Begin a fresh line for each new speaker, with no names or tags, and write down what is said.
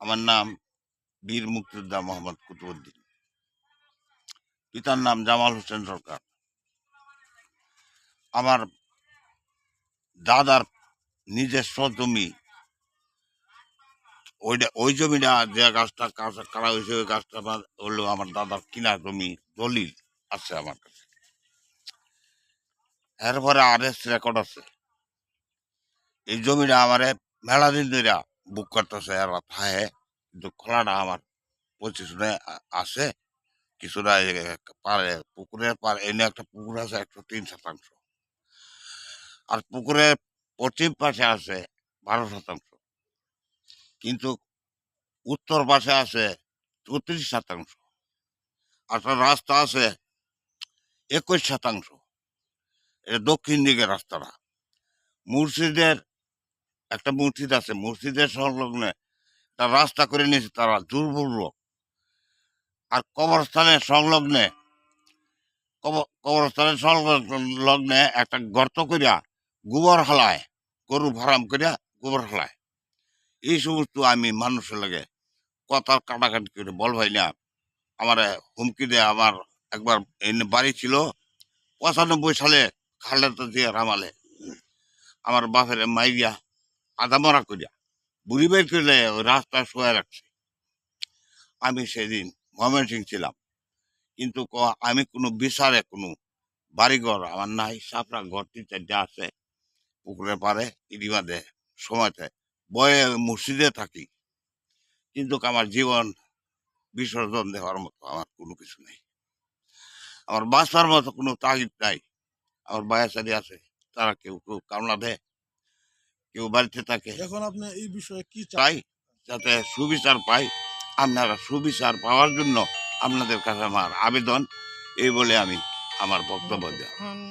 আমার নাম বীর মুক্তিযোদ্ধা মোহাম্মদ কুতুবুদ্দিন। পিতার নাম জামাল হোসেন সরকার। আমার দাদার নিজস্ব জমি ওইটা, ওই জমিটা যে গাছটা কাজ- করা হয়েছে, ওই গাছটা আমার আমার দাদার কিনা জমি, দলিল আছে আমার কাছে। এরপরে আর এস রেকর্ড আছে। এই জমিটা আমার মেলা দিন ধরে বুক করতেছে, আর থাহে কিন্তু খোলাটা আমার পজিশনে আছে। কিছুটা পারে, পুকুরের পার এনে একটা পুকুর আছে একশো তিন শতাংশ। আর পুকুরের পশ্চিম পাশে আছে বারো শতাংশ। কিন্তু উত্তর পাশে আছে চৌত্রিশ শতাংশ একটা রাস্তা আছে একুশ শতাংশ। এটা দক্ষিণ দিকের রাস্তাটা মসজিদের একটা মসজিদ আছে মসজিদের সংলগ্নে তার রাস্তা করে নিয়েছে তারা, দুর্বল লোক। আর কবরস্থানের সংলগ্নে, কব- কবরস্থানের সংলগ্নে একটা গর্ত করিয়া গোবর হালায়, গরু ফার্ম করিয়া গোবর হালায়। এই সমস্ত আমি মানুষের লাগে কথা কাটাকাটি করে বল ভাই না, আমার হুমকি দেয় আমার একবার এনে বাড়ি ছিল, পঁচানব্বই সালে খালেদা জিয়া রামালে আমার বাপের মাইয়া আদা মরা করিয়া বুড়ি বের ওই রাস্তা শোয়া রাখছে। আমি সেদিন সিং ছিলাম, কিন্তু ক- আমি কোনো বিচারে কোনো বাড়িঘর আমার নাই, সাপড়া ঘর তিন আছে পুকুরে পারে ইডিমাদে সময়তে বয়ে মসজিদে থাকি। কিন্তু আমার জীবন বিসর্জন দেওয়ার মতো আমার কোনো কিছু নেই। আমার বাঁচার মতো কোনো তাগিদ নাই। আমার বায়াসারি আছে তারা কেউ কেউ কামলা দেয় কেউ বাড়িতে থাকে।
এখন আপনি এই বিষয়ে কি
চাই যাতে সুবিচার পাই। আপনারা সুবিচার পাওয়ার জন্য আপনাদের কাছে আমার আবেদন। এই বলে আমি আমার বক্তব্য দেওয়া